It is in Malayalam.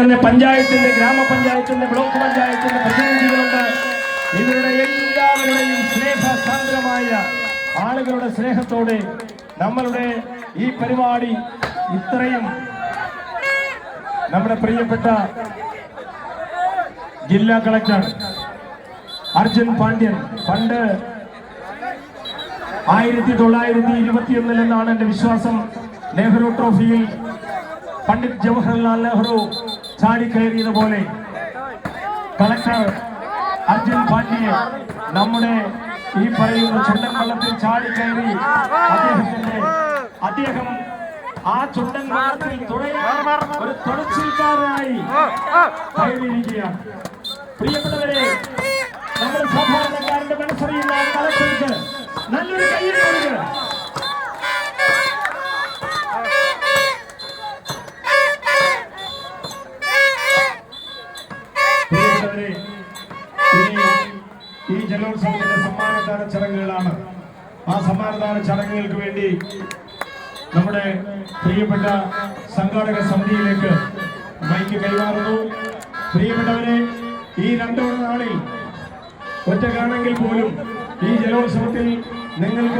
തന്നെ പഞ്ചായത്തിന്റെ ഗ്രാമപഞ്ചായത്തിന്റെ ബ്ലോക്ക് പഞ്ചായത്തിന്റെ പ്രതിനിധികളുണ്ട്. ഇവരുടെ എല്ലാവരുടെയും സ്നേഹ സാന്ദ്രമായ ആളുകളുടെ സ്നേഹത്തോടെ നമ്മളുടെ ഈ പരിപാടി ഇത്രയും നമ്മുടെ പ്രിയപ്പെട്ട ജില്ലാ കളക്ടർ അർജുൻ പാണ്ഡ്യൻ. പണ്ട് ആയിരത്തി തൊള്ളായിരത്തി ഇരുപത്തിയൊന്നിൽ എന്നാണ് എന്റെ വിശ്വാസം നെഹ്റു ട്രോഫിയിൽ പണ്ഡിറ്റ് ജവഹർലാൽ നെഹ്റു ചാടിക്കയറിയത് പോലെ. കളക്ടർ അർജുൻ പാണ്ഡ്യെ നമ്മുടെ ഈ പറയുന്ന ചുണ്ടൻ വള്ളത്തിൽ ചാടിക്കയറി അദ്ദേഹത്തിന്റെ അദ്ദേഹം ആ ചുണ്ടൻ വള്ളത്തിൽ തുഴയാൻ ഒരു തുടച്ചിൽക്കാരനായി കയറിയിരിക്കുകയാണ് പ്രിയപ്പെട്ടവരെ നമ്മുടെ സാധാരണക്കാരന്റെ മനസ്സറിയുന്ന കളക്ടർക്ക് ജലോത്സവത്തിന്റെ സമ്മാനദാന ചടങ്ങുകളാണ്. ആ സമ്മാനദാന ചടങ്ങുകൾക്ക് വേണ്ടി നമ്മുടെ പ്രിയപ്പെട്ട സംഘാടക സമിതിയിലേക്ക് മൈക്ക് കൈമാറുന്നു. പ്രിയപ്പെട്ടവരെ ഈ രണ്ടോ നാളിൽ ഒറ്റ കാണെങ്കിൽ പോലും ഈ ജലോത്സവത്തിൽ നിങ്ങൾക്ക്